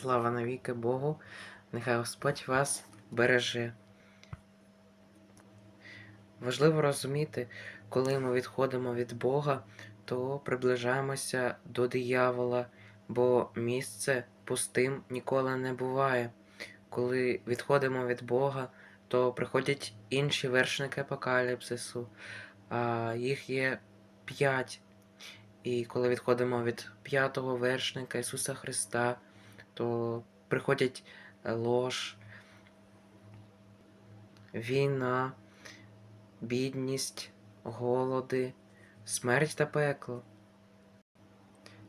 Слава навіки Богу, нехай Господь вас береже. Важливо розуміти, коли ми відходимо від Бога, то приближаємося до диявола, бо місце пустим ніколи не буває. Коли відходимо від Бога, то приходять інші вершники апокаліпсису, а їх є п'ять. І коли відходимо від п'ятого вершника Ісуса Христа, то приходять е, лож, війна, бідність, голоди, смерть та пекло.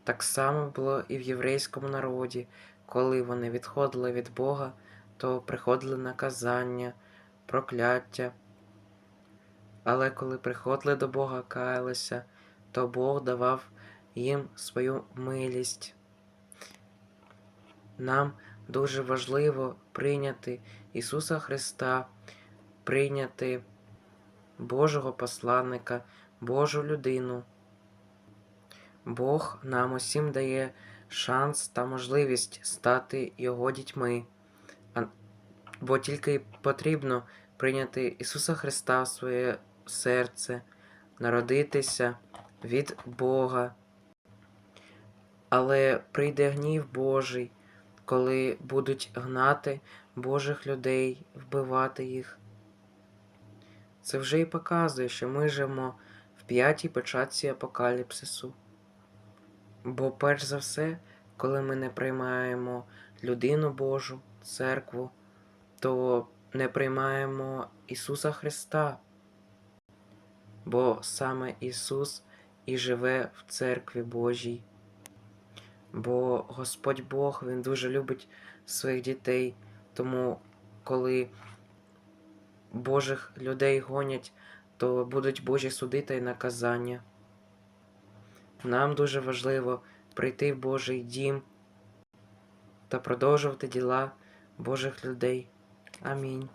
Так само було і в єврейському народі, коли вони відходили від Бога, то приходили наказання, прокляття. Але коли приходили до Бога, каялися, то Бог давав їм свою милість. Нам дуже важливо прийняти Ісуса Христа, прийняти Божого посланника, Божу людину. Бог нам усім дає шанс та можливість стати Його дітьми, бо тільки потрібно прийняти Ісуса Христа в своє серце, народитися від Бога. Але прийде гнів Божий, коли будуть гнати Божих людей, вбивати їх. Це вже і показує, що ми живемо в п'ятій печатці апокаліпсису. Бо перш за все, коли ми не приймаємо людину Божу, церкву, то не приймаємо Ісуса Христа. Бо саме Ісус і живе в церкві Божій. Бо Господь Бог Він дуже любить своїх дітей, тому коли Божих людей гонять, то будуть Божі суди та й наказання. Нам дуже важливо прийти в Божий дім та продовжувати діла Божих людей. Амінь.